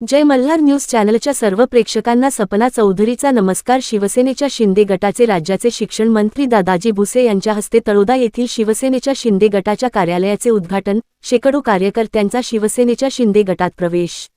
जय Malhar news चॅनलच्या सर्व प्रेक्षकांना सपना चौधरीचा नमस्कार. शिवसेनेच्या शिंदे गटाचे राज्याचे शिक्षण मंत्री दादाजी भुसे यांच्या हस्ते तळोदा येथील शिवसेनेच्या शिंदे गटाच्या कार्यालयाचे उद्घाटन. शेकडो कार्यकर्त्यांचा शिवसेनेच्या शिंदे गटात प्रवेश.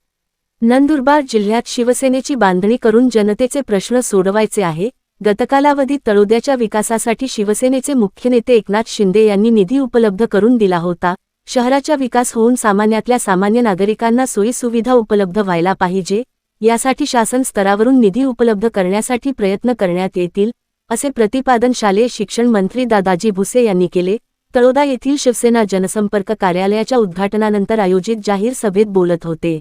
नंदुरबार जिल्ह्यात शिवसेनेची बांधणी करून जनतेचे प्रश्न सोडवायचे आहे. गतकालावधीत तळोद्याच्या विकासासाठी शिवसेनेचे मुख्य नेते एकनाथ शिंदे यांनी निधी उपलब्ध करून दिला होता. शहराचा विकास होऊन सामान्यातल्या सामान्य नागरिकांना सोयीसुविधा उपलब्ध व्हायला पाहिजे यासाठी शासन स्तरावरून निधी उपलब्ध करण्यासाठी प्रयत्न करण्यात येतील असे प्रतिपादन शालेय शिक्षण मंत्री दादाजी भुसे यांनी केले. तळोदा येथील शिवसेना जनसंपर्क कार्यालयाच्या उद्घाटनानंतर आयोजित जाहीर सभेत बोलत होते.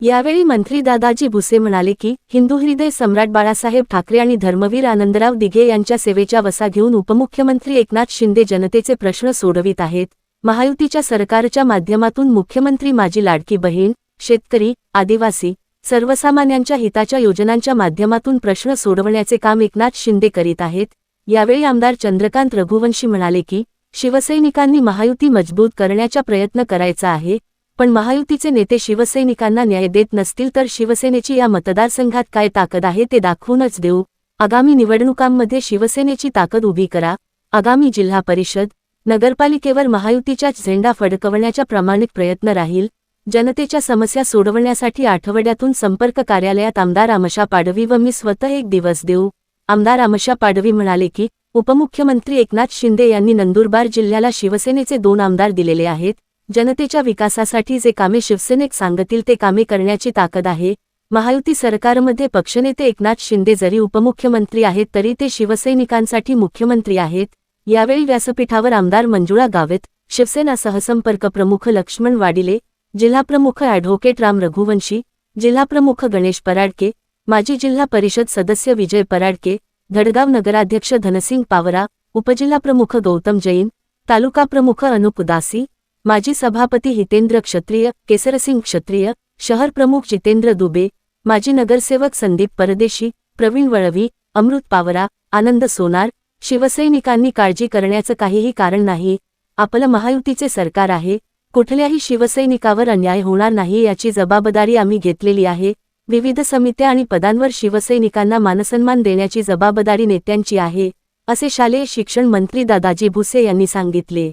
यावेळी मंत्री दादाजी भुसे म्हणाले की हिंदू हृदय सम्राट बाळासाहेब ठाकरे आणि धर्मवीर आनंदराव दिघे यांच्या सेवेच्या वसा घेऊन उपमुख्यमंत्री एकनाथ शिंदे जनतेचे प्रश्न सोडवित आहेत. महायुतीच्या सरकारच्या माध्यमातून मुख्यमंत्री माझी लाडकी बहीण शेतकरी आदिवासी सर्वसामान्यांच्या हिताच्या योजनांच्या माध्यमातून प्रश्न सोडवण्याचे काम एकनाथ शिंदे करीत आहेत. यावेळी आमदार चंद्रकांत रघुवंशी म्हणाले की शिवसैनिकांनी महायुती मजबूत करण्याचा प्रयत्न करायचा आहे पण महायुतीचे नेते शिवसैनिकांना न्याय देत नसतील तर शिवसेनेची या मतदारसंघात काय ताकद आहे ते दाखवूनच देऊ. आगामी निवडणुकांमध्ये शिवसेनेची ताकद उभी करा. आगामी जिल्हा परिषद नगरपालिकेवर महायुतीच्याच झेंडा फडकवण्याच्या प्रामाणिक प्रयत्न राहील जनतेच्या समस्या सोडवण्यासाठी आठवड्यातून संपर्क कार्यालयात आमदार आमशा पाडवी व मी स्वतः एक दिवस देऊ आमदार आमशा पाडवी म्हणाले की उपमुख्यमंत्री एकनाथ शिंदे यांनी नंदुरबार जिल्ह्याला शिवसेनेचे दोन आमदार दिलेले आहेत जनतेच्या विकासासाठी जे कामे शिवसेनेक सांगतील ते कामे करण्याची ताकद आहे महायुती सरकारमध्ये पक्षनेते एकनाथ शिंदे जरी उपमुख्यमंत्री आहेत तरी ते शिवसैनिकांसाठी मुख्यमंत्री आहेत यावेळी व्यासपीठावर आमदार मंजुळा गावित शिवसेना सहसंपर्क प्रमुख लक्ष्मण वाडिले जिल्हाप्रमुख ॲडव्होकेट राम रघुवंशी जिल्हाप्रमुख गणेश पराडके माजी जिल्हा परिषद सदस्य विजय पराडके धडगाव नगराध्यक्ष धनसिंग पावरा उपजिल्हाप्रमुख गौतम जैन तालुका प्रमुख अनुप उदासी माजी सभापती हितेंद्र क्षत्रिय केसरसिंग क्षत्रिय शहर प्रमुख जितेंद्र दुबे माजी नगरसेवक संदीप परदेशी प्रवीण वळवी अमृत पावरा आनंद सोनार शिवसैनिकांनी काळजी करण्याचं काहीही कारण नाही. आपलं महायुतीचे सरकार आहे. कुठल्याही शिवसैनिकावर अन्याय होणार नाही याची जबाबदारी आम्ही घेतलेली आहे. विविध समित्या आणि पदांवर शिवसैनिकांना मानसन्मान देण्याची जबाबदारी नेत्यांची आहे असे शालेय शिक्षण मंत्री दादाजी भुसे यांनी सांगितले.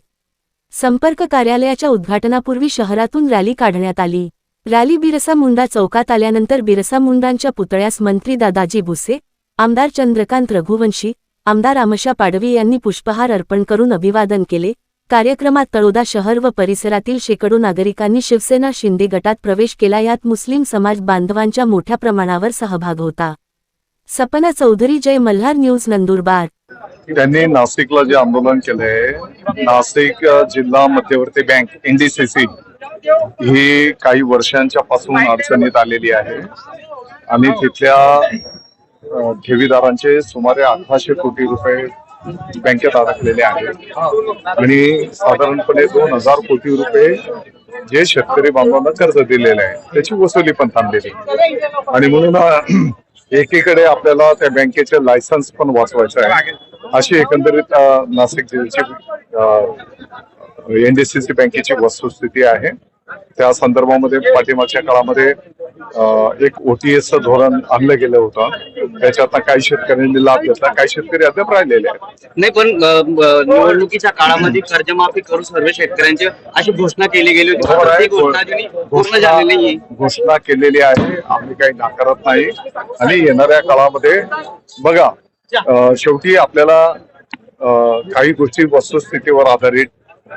संपर्क कार्यालयाच्या उद्घाटनापूर्वी शहरातून रॅली काढण्यात आली. रॅली बिरसा मुंडा चौकात आल्यानंतर बिरसा मुंडांच्या पुतळ्यास मंत्री दादाजी भुसे आमदार चंद्रकांत रघुवंशी आमदार आमशा पाडवी यांनी पुष्पहार अर्पण करून अभिवादन केले. कार्यक्रमात तळोदा शहर व परिसरातील शेकडो नागरिकांनी शिवसेना शिंदे गटात प्रवेश केला. यात मुस्लिम समाज बांधवांच्या मोठ्या प्रमाणावर सहभाग होता. सपना चौधरी जय मल्हार न्यूज नंदुरबार. त्यांनी नाशिकला जे आंदोलन केलंय नाशिक जिल्हा मध्यवर्ती बँक एनडीसीसी ही काही वर्षांच्या पासून अडचणीत आलेली आहे. आणि तिथल्या ठेवीदारांचे सुमारे अठराशे कोटी रुपये बँकेत अडकलेले आहेत. आणि साधारणपणे दोन हजार कोटी रुपये जे शेतकरी बांधवांना कर्ज दिलेले आहे त्याची वसुली पण थांबलेली. आणि म्हणून एकीकडे आपल्याला त्या बँकेचे लायसन्स पण वाचवायचं आहे. अशी एकंदरीत नाशिक जिल्ह्याची एनडीसीसी बँकेची वस्तुस्थिती आहे. त्या संदर्भामध्ये पाठीमागच्या काळामध्ये एक ओटीएस धोरण आणलं गेलं होतं. त्याच्यात काही शेतकऱ्यांनी लाभ घेतला. काही शेतकरी अद्याप राहिलेले आहेत. नाही पण निवडणुकीच्या काळामध्ये कर्जमाफी करू सर्व शेतकऱ्यांची अशी घोषणा केली गेली होती. बरोबर आहे. ती घोषणा अजूनही पूर्ण झालेली नाहीये घोषणा केलेली आहे. आम्ही काही नाकारत नाही. आणि येणाऱ्या काळामध्ये बघा अं, शेवटी आपल्याला अं, काही गोष्टी वस्तुस्थितीवर आधारित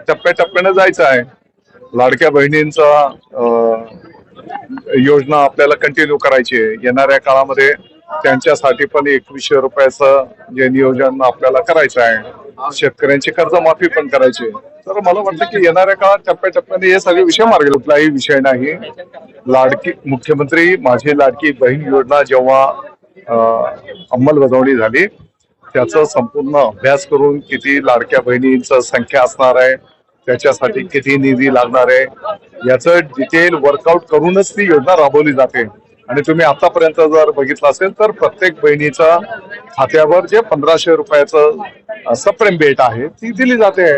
टप्प्याटप्प्याने जायचं आहे. लाडक्या बहिणींचा योजना आपल्याला कंटिन्यू करायची आहे. येणाऱ्या काळामध्ये त्यांच्यासाठी पण एकवीसशे रुपयाचं जे नियोजन आपल्याला करायचं आहे. शेतकऱ्यांची कर्जमाफी पण करायची आहे. तर मला वाटतं की येणाऱ्या काळात टप्प्याटप्प्याने हे सगळे विषय मार्ग कुठलाही विषय नाही. लाडकी मुख्यमंत्री माझी लाडकी बहीण योजना जेव्हा अंमलबजावणी झाली त्याचा संपूर्ण अभ्यास करून किती लाडक्या बहिणींचं संख्या असणार आहे त्याच्यासाठी किती निधी लागणार आहे? याचं डिटेल वर्कआउट करूनच ती योजना राबवली जाते. आणि तुम्ही आतापर्यंत जर बघितलं असेल तर प्रत्येक बहिणीच्या खात्यावर जे पंधराशे रुपयाचं सप्रेम भेट आहे ती दिली जाते.